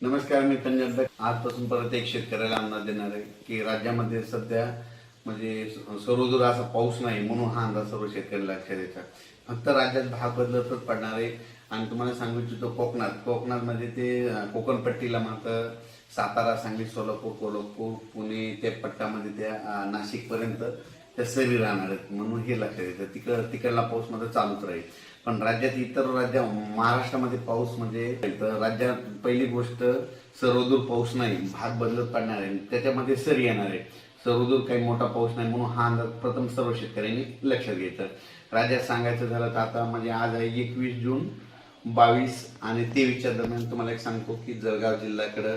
नमस्कार मी पंजाब आजपासून परत एक शेतकऱ्याला अंदाज देणार आहे की राज्यामध्ये सध्या म्हणजे सर्वदूर असा पाऊस नाही म्हणून हा अंदाज सर्व शेतकऱ्याला लक्षात येतात फक्त राज्यात भाग बदलतच पडणार आहे. आणि तुम्हाला सांगू इच्छितो कोकणात. कोकणात ते कोकणपट्टीला मात्र सातारा सांगली सोलापूर कोल्हापूर पुणे त्या पट्ट्यामध्ये त्या नाशिकपर्यंत त्या सरी राहणार आहेत. म्हणून हे लक्षात येतं तिकड तिकडला पाऊस मात्र चालूच राहील. पण राज्यात इतर राज्या महाराष्ट्रामध्ये पाऊस म्हणजे तर राज्यात पहिली गोष्ट सर्वदूर पाऊस नाही. भाग बदलत पडणार आहे. त्याच्यामध्ये सरी येणार आहे. सर्वदूर काही मोठा पाऊस नाही. म्हणून हा अंदाज प्रथम सर्व शेतकऱ्यांनी लक्षात घ्यायचं. राज्यात सांगायचं झालं तर आता म्हणजे आज आहे एकवीस जून बावीस आणि तेवीसच्या दरम्यान तुम्हाला एक सांगतो की जळगाव जिल्ह्याकडं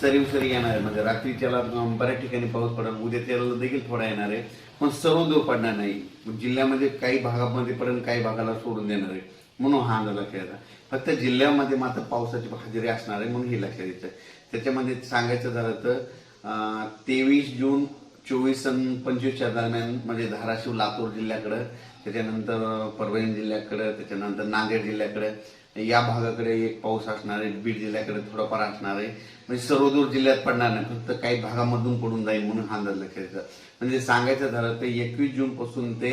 सरी उसरी येणार आहे. म्हणजे रात्रीच्याला त्याला बऱ्याच ठिकाणी पाऊस पडणार उद्या त्याला देखील थोडा येणार आहे. पण सर्व दूर पडणार नाही. जिल्ह्यामध्ये काही भागामध्ये पर्यंत काही भागाला सोडून देणार आहे. म्हणून हा अंदाज लक्षात फक्त जिल्ह्यामध्ये मात्र पावसाची हजेरी असणार आहे म्हणून हे लक्षात येतं. त्याच्यामध्ये सांगायचं झालं तर तेवीस जून चोवीस आणि पंचवीसच्या दरम्यान म्हणजे धाराशिव लातूर जिल्ह्याकडं त्याच्यानंतर परभणी जिल्ह्याकडं त्याच्यानंतर नांदेड जिल्ह्याकडे या भागाकडे एक पाऊस असणार आहे बीड जिल्ह्याकडे थोडाफार असणार आहे. म्हणजे सर्वदूर जिल्ह्यात पडणार नाही फक्त काही भागामधून पडून जाईल म्हणून हा अंदाज लक्षात म्हणजे सांगायचं झालं ते एकवीस जून पासून ते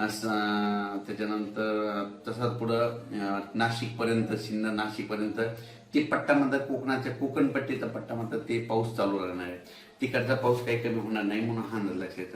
असं त्याच्यानंतर तसाच पुढं नाशिक पर्यंत सिन्नर नाशिक पर्यंत ते पट्ट्यामध्ये कोकणाच्या कोकण पट्टीचा पट्ट्यामध्ये ते पाऊस चालू राहणार आहे. तिकडचा पाऊस काही कमी होणार नाही म्हणून हा अंदाज लक्षात